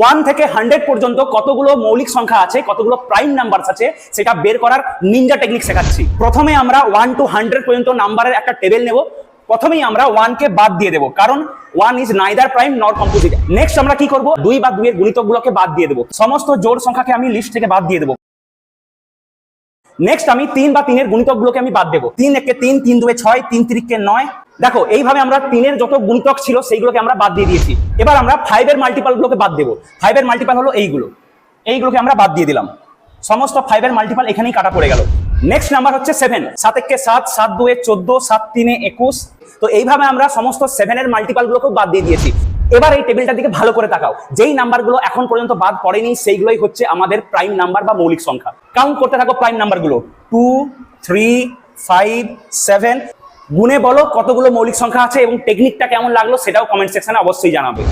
One থেকে hundred পর্যন্ত কতগুলো মৌলিক সংখ্যা আছে, কতগুলো প্রাইম নাম্বার আছে, সেটা বের করার নিঞ্জা টেকনিক শেখাচ্ছি। প্রথমে আমরা ওয়ান টু হান্ড্রেড পর্যন্ত নাম্বারের একটা টেবিল নেব। প্রথমেই আমরা ওয়ানকে বাদ দিয়ে দেবো, কারণ one is neither prime not composite next আমরা কি করব? দুই বা দুইয়ের গুণিতকগুলোকে বাদ দিয়ে দেবো। সমস্ত জোর সংখ্যাকে আমি লিস্ট থেকে বাদ দিয়ে দেবো। নেক্সট আমি তিন বা তিনের গুণিতকগুলোকে আমি বাদ দেবো। তিন একে তিন তিন দুয়ে ছয়, তিন তিরিককে নয়। দেখো, এইভাবে আমরা তিনের যত গুণিতক ছিল সেইগুলোকে আমরা বাদ দিয়ে দিয়েছি। এবার আমরা ফাইভের মাল্টিপাল গুলোকে বাদ দেবো। ফাইভের মাল্টিপাল হলো এইগুলো। এইগুলোকে আমরা বাদ দিয়ে দিলাম। সমস্ত ফাইভের মাল্টিপাল এখানেই কাটা পড়ে গেল। নেক্সট নাম্বার হচ্ছে সেভেন সাত একে সাত সাত দুয়ে চোদ্দ, সাত তিনে একুশ। তো এইভাবে আমরা সমস্ত সেভেনের মাল্টিপাল গুলোকেও বাদ দিয়ে দিয়েছি। এবার এই টেবিলটার দিকে ভালো করে তাকাও। যেই নাম্বারগুলো এখন পর্যন্ত বাদ পড়েনি, সেইগুলোই হচ্ছে আমাদের প্রাইম নাম্বার বা মৌলিক সংখ্যা। কাউন্ট করতে থাকো প্রাইম নাম্বারগুলো টু থ্রি ফাইভ সেভেন গুনে বলো কতগুলো মৌলিক সংখ্যা আছে এবং টেকনিকটা কেমন লাগল সেটাও কমেন্ট সেকশনে অবশ্যই জানাবে।